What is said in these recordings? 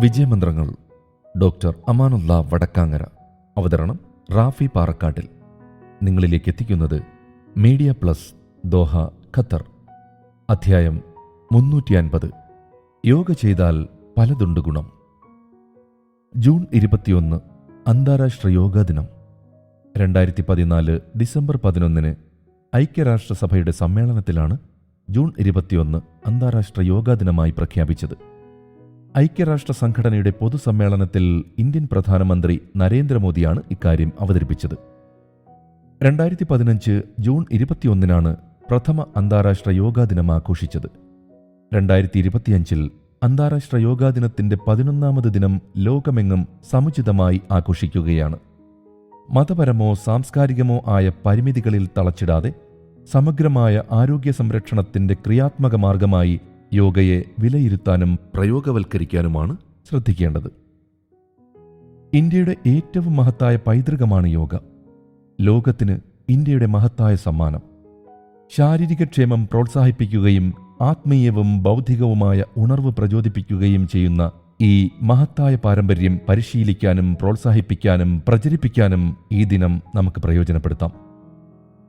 വിജയമന്ത്രങ്ങൾ doctor Amanullah Vadakkangara. അവതരണം റാഫി പാറക്കാട്ടിൽ. നിങ്ങളിലേക്ക് എത്തിക്കുന്നത് മീഡിയ പ്ലസ് ദോഹ ഖത്തർ. അധ്യായം മുന്നൂറ്റി അൻപത് യോഗ ചെയ്താൽ പലതുണ്ട് ഗുണം. ജൂൺ ഇരുപത്തിയൊന്ന് അന്താരാഷ്ട്ര യോഗാ ദിനം. രണ്ടായിരത്തി പതിനാല് ഡിസംബർ പതിനൊന്നിന് ഐക്യരാഷ്ട്രസഭയുടെ സമ്മേളനത്തിലാണ് ജൂൺ ഇരുപത്തിയൊന്ന് അന്താരാഷ്ട്ര യോഗാ ദിനമായി പ്രഖ്യാപിച്ചത്. ഐക്യരാഷ്ട്ര സംഘടനയുടെ പൊതുസമ്മേളനത്തിൽ ഇന്ത്യൻ പ്രധാനമന്ത്രി നരേന്ദ്രമോദിയാണ് ഇക്കാര്യം അവതരിപ്പിച്ചത്. രണ്ടായിരത്തി പതിനഞ്ച് ജൂൺ ഇരുപത്തിയൊന്നിനാണ് പ്രഥമ അന്താരാഷ്ട്ര യോഗാ ദിനം ആഘോഷിച്ചത്. രണ്ടായിരത്തി ഇരുപത്തിയഞ്ചിൽ അന്താരാഷ്ട്ര യോഗാ ദിനത്തിന്റെ പതിനൊന്നാമത് ദിനം ലോകമെങ്ങും സമുചിതമായി ആഘോഷിക്കുകയാണ്. മതപരമോ സാംസ്കാരികമോ ആയ പരിമിതികളിൽ തളച്ചിടാതെ സമഗ്രമായ ആരോഗ്യ സംരക്ഷണത്തിന്റെ ക്രിയാത്മക മാർഗമായി യോഗയെ വിലയിരുത്താനും പ്രയോഗവൽക്കരിക്കാനുമാണ് ശ്രദ്ധിക്കേണ്ടത്. ഇന്ത്യയുടെ ഏറ്റവും മഹത്തായ പൈതൃകമാണ് യോഗ. ലോകത്തിന് ഇന്ത്യയുടെ മഹത്തായ സമ്മാനം. ശാരീരികക്ഷേമം പ്രോത്സാഹിപ്പിക്കുകയും ആത്മീയവും ബൗദ്ധികവുമായ ഉണർവ് പ്രചോദിപ്പിക്കുകയും ചെയ്യുന്ന ഈ മഹത്തായ പാരമ്പര്യം പരിശീലിക്കാനും പ്രോത്സാഹിപ്പിക്കാനും പ്രചരിപ്പിക്കാനും ഈ ദിനം നമുക്ക് പ്രയോജനപ്പെടുത്താം.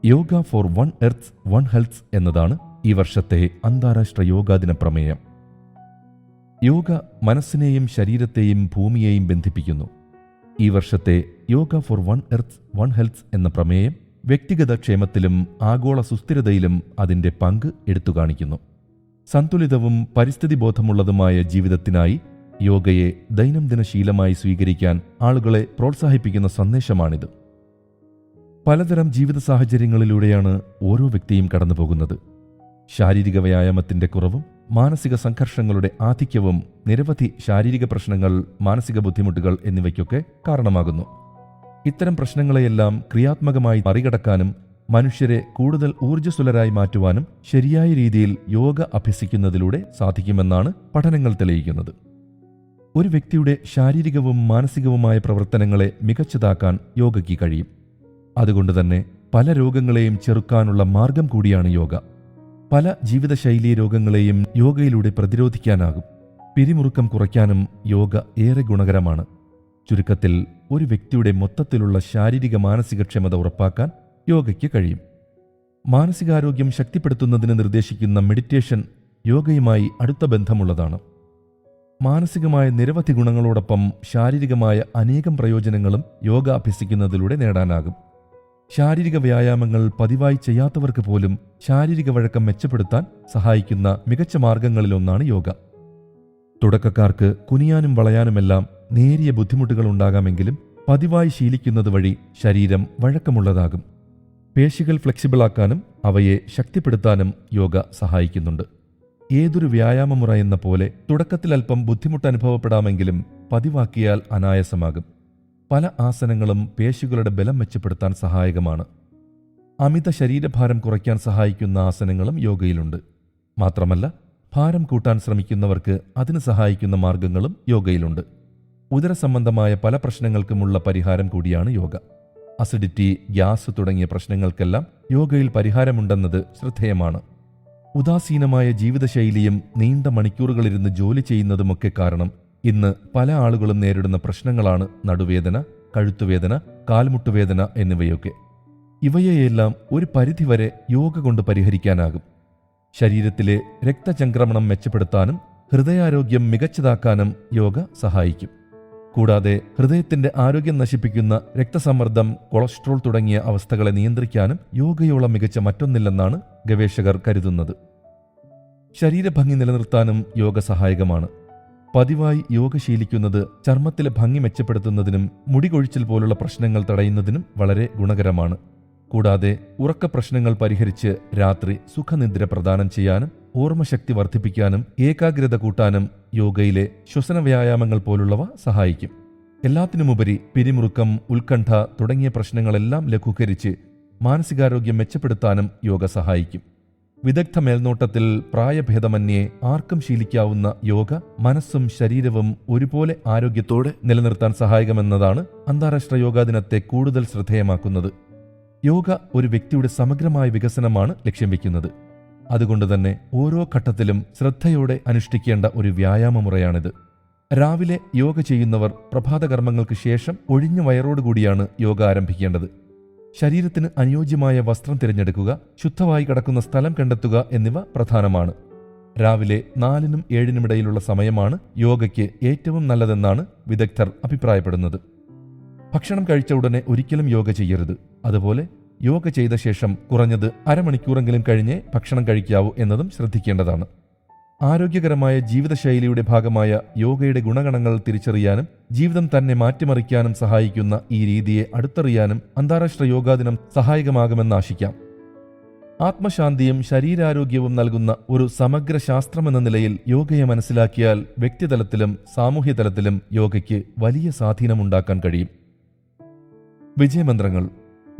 Yoga for one earth one health എന്നതാണ് ഈ വർഷത്തെ അന്താരാഷ്ട്ര യോഗാ ദിന പ്രമേയം. യോഗ മനസ്സിനെയും ശരീരത്തെയും ഭൂമിയെയും ബന്ധിപ്പിക്കുന്നു. ഈ വർഷത്തെ yoga for one earth one health എന്ന പ്രമേയം വ്യക്തിഗത ക്ഷേമത്തിലും ആഗോള സുസ്ഥിരതയിലും അതിന്റെ പങ്ക് എടുത്തു കാണിക്കുന്നു. സന്തുലിതവും പരിസ്ഥിതി ബോധമുള്ളതുമായ ജീവിതത്തിനായി യോഗയെ ദൈനംദിന ശീലമായി സ്വീകരിക്കാൻ ആളുകളെ പ്രോത്സാഹിപ്പിക്കുന്ന സന്ദേശമാണിത്. പലതരം ജീവിത സാഹചര്യങ്ങളിലൂടെയാണ് ഓരോ വ്യക്തിയും കടന്നുപോകുന്നത്. ശാരീരിക വ്യായാമത്തിന്റെ കുറവും മാനസിക സംഘർഷങ്ങളുടെ ആധിക്യവും നിരവധി ശാരീരിക പ്രശ്നങ്ങൾ മാനസിക ബുദ്ധിമുട്ടുകൾ എന്നിവയ്ക്കൊക്കെ കാരണമാകുന്നു. ഇത്തരം പ്രശ്നങ്ങളെയെല്ലാം ക്രിയാത്മകമായി മറികടക്കാനും മനുഷ്യരെ കൂടുതൽ ഊർജസ്വലരായി മാറ്റുവാനും ശരിയായ രീതിയിൽ യോഗ അഭ്യസിക്കുന്നതിലൂടെ സാധിക്കുമെന്നാണ് പഠനങ്ങൾ തെളിയിക്കുന്നത്. ഒരു വ്യക്തിയുടെ ശാരീരികവും മാനസികവുമായ പ്രവർത്തനങ്ങളെ മികച്ചതാക്കാൻ യോഗയ്ക്ക് കഴിയും. അതുകൊണ്ട് തന്നെ പല രോഗങ്ങളെയും ചെറുക്കാനുള്ള മാർഗം കൂടിയാണ് യോഗ. പല ജീവിതശൈലീ രോഗങ്ങളെയും യോഗയിലൂടെ പ്രതിരോധിക്കാനാകും. പിരിമുറുക്കം കുറയ്ക്കാനും യോഗ ഏറെ ഗുണകരമാണ്. ചുരുക്കത്തിൽ ഒരു വ്യക്തിയുടെ മൊത്തത്തിലുള്ള ശാരീരിക മാനസിക ക്ഷമത ഉറപ്പാക്കാൻ യോഗയ്ക്ക് കഴിയും. മാനസികാരോഗ്യം ശക്തിപ്പെടുത്തുന്നതിന് നിർദ്ദേശിക്കുന്ന മെഡിറ്റേഷൻ യോഗയുമായി അടുത്ത ബന്ധമുള്ളതാണ്. മാനസികമായ നിരവധി ഗുണങ്ങളോടൊപ്പം ശാരീരികമായ അനേകം പ്രയോജനങ്ങളും യോഗ അഭ്യസിക്കുന്നതിലൂടെ നേടാനാകും. ശാരീരിക വ്യായാമങ്ങൾ പതിവായി ചെയ്യാത്തവർക്ക് പോലും ശാരീരിക വഴക്കം മെച്ചപ്പെടുത്താൻ സഹായിക്കുന്ന മികച്ച മാർഗങ്ങളിലൊന്നാണ് യോഗ. തുടക്കക്കാർക്ക് കുനിയാനും വളയാനുമെല്ലാം നേരിയ ബുദ്ധിമുട്ടുകൾ ഉണ്ടാകാമെങ്കിലും പതിവായി ശീലിക്കുന്നത് വഴി ശരീരം വഴക്കമുള്ളതാകും. പേശികൾ ഫ്ലെക്സിബിളാക്കാനും അവയെ ശക്തിപ്പെടുത്താനും യോഗ സഹായിക്കുന്നുണ്ട്. ഏതൊരു വ്യായാമമുറ എന്ന പോലെ തുടക്കത്തിൽ അല്പം ബുദ്ധിമുട്ട് അനുഭവപ്പെടാമെങ്കിലും പതിവാക്കിയാൽ അനായാസമാകും. പല ആസനങ്ങളും പേശികളുടെ ബലം മെച്ചപ്പെടുത്താൻ സഹായകമാണ്. അമിത ശരീരഭാരം കുറയ്ക്കാൻ സഹായിക്കുന്ന ആസനങ്ങളും യോഗയിലുണ്ട്. മാത്രമല്ല ഭാരം കൂട്ടാൻ ശ്രമിക്കുന്നവർക്ക് അതിന് സഹായിക്കുന്ന മാർഗങ്ങളും യോഗയിലുണ്ട്. ഉദര സംബന്ധമായ പല പ്രശ്നങ്ങൾക്കുമുള്ള പരിഹാരം കൂടിയാണ് യോഗ. അസിഡിറ്റി ഗ്യാസ് തുടങ്ങിയ പ്രശ്നങ്ങൾക്കെല്ലാം യോഗയിൽ പരിഹാരമുണ്ടെന്നത് ശ്രദ്ധേയമാണ്. ഉദാസീനമായ ജീവിതശൈലിയും നീണ്ട മണിക്കൂറുകളിരുന്ന് ജോലി ചെയ്യുന്നതുമൊക്കെ കാരണം ഇന്ന് പല ആളുകളും നേരിടുന്ന പ്രശ്നങ്ങളാണ് നടുവേദന കഴുത്തുവേദന കാൽമുട്ടുവേദന എന്നിവയൊക്കെ. ഇവയെയെല്ലാം ഒരു പരിധിവരെ യോഗ കൊണ്ട് പരിഹരിക്കാനാകും. ശരീരത്തിലെ രക്തചംക്രമണം മെച്ചപ്പെടുത്താനും ഹൃദയാരോഗ്യം മികച്ചതാക്കാനും യോഗ സഹായിക്കും. കൂടാതെ ഹൃദയത്തിന്റെ ആരോഗ്യം നശിപ്പിക്കുന്ന രക്തസമ്മർദ്ദം കൊളസ്ട്രോൾ തുടങ്ങിയ അവസ്ഥകളെ നിയന്ത്രിക്കാനും യോഗയോളം മികച്ച മറ്റൊന്നില്ലെന്നാണ് ഗവേഷകർ കരുതുന്നത്. ശരീരഭംഗി നിലനിർത്താനും യോഗ സഹായകമാണ്. പതിവായി യോഗ ശീലിക്കുന്നത് ചർമ്മത്തിലെ ഭംഗി മെച്ചപ്പെടുത്തുന്നതിനും മുടികൊഴിച്ചിൽ പോലുള്ള പ്രശ്നങ്ങൾ തടയുന്നതിനും വളരെ ഗുണകരമാണ്. കൂടാതെ ഉറക്ക പ്രശ്നങ്ങൾ പരിഹരിച്ച് രാത്രി സുഖനിദ്ര പ്രദാനം ചെയ്യാനും ഓർമ്മശക്തി വർദ്ധിപ്പിക്കാനും ഏകാഗ്രത കൂട്ടാനും യോഗയിലെ ശ്വസന വ്യായാമങ്ങൾ പോലുള്ളവ സഹായിക്കും. എല്ലാത്തിനുമുപരി പിരിമുറുക്കം ഉത്കണ്ഠ തുടങ്ങിയ പ്രശ്നങ്ങളെല്ലാം ലഘൂകരിച്ച് മാനസികാരോഗ്യം മെച്ചപ്പെടുത്താനും യോഗ സഹായിക്കും. വിദഗ്ധ മേൽനോട്ടത്തിൽ പ്രായഭേദമന്യേ ആർക്കും ശീലിക്കാവുന്ന യോഗ മനസ്സും ശരീരവും ഒരുപോലെ ആരോഗ്യത്തോടെ നിലനിർത്താൻ സഹായകമെന്നതാണ് അന്താരാഷ്ട്ര യോഗാ ദിനത്തെ കൂടുതൽ ശ്രദ്ധേയമാക്കുന്നത്. യോഗ ഒരു വ്യക്തിയുടെ സമഗ്രമായ വികസനമാണ് ലക്ഷ്യം വയ്ക്കുന്നത്. അതുകൊണ്ട് തന്നെ ഓരോ ഘട്ടത്തിലും ശ്രദ്ധയോടെ അനുഷ്ഠിക്കേണ്ട ഒരു വ്യായാമമുറയാണിത്. രാവിലെ യോഗ ചെയ്യുന്നവർ പ്രഭാതകർമ്മങ്ങൾക്ക് ശേഷം ഒഴിഞ്ഞ വയറോടുകൂടിയാണ് യോഗ ആരംഭിക്കേണ്ടത്. ശരീരത്തിന് അനുയോജ്യമായ വസ്ത്രം തിരഞ്ഞെടുക്കുക ശുദ്ധമായി കിടക്കുന്ന സ്ഥലം കണ്ടെത്തുക എന്നിവ പ്രധാനമാണ്. രാവിലെ നാലിനും ഏഴിനുമിടയിലുള്ള സമയമാണ് യോഗയ്ക്ക് ഏറ്റവും നല്ലതെന്നാണ് വിദഗ്ധർ അഭിപ്രായപ്പെടുന്നത്. ഭക്ഷണം കഴിച്ച ഉടനെ ഒരിക്കലും യോഗ ചെയ്യരുത്. അതുപോലെ യോഗ ചെയ്ത ശേഷം കുറഞ്ഞത് അരമണിക്കൂറെങ്കിലും കഴിഞ്ഞേ ഭക്ഷണം കഴിക്കാവൂ എന്നതും ശ്രദ്ധിക്കേണ്ടതാണ്. ആരോഗ്യകരമായ ജീവിതശൈലിയുടെ ഭാഗമായ യോഗയുടെ ഗുണഗണങ്ങൾ തിരിച്ചറിയാനും ജീവിതം തന്നെ മാറ്റിമറിക്കാനും സഹായിക്കുന്ന ഈ രീതിയെ അടുത്തറിയാനും അന്താരാഷ്ട്ര യോഗാ ദിനം സഹായകമാകുമെന്ന് ആശിക്കാം ആത്മശാന്തിയും ശരീരാരോഗ്യവും നൽകുന്ന ഒരു സമഗ്ര ശാസ്ത്രമെന്ന നിലയിൽ യോഗയെ മനസ്സിലാക്കിയാൽ വ്യക്തിതലത്തിലും സാമൂഹ്യതലത്തിലും യോഗയ്ക്ക് വലിയ സ്വാധീനമുണ്ടാക്കാൻ കഴിയും. വിജയമന്ത്രങ്ങൾ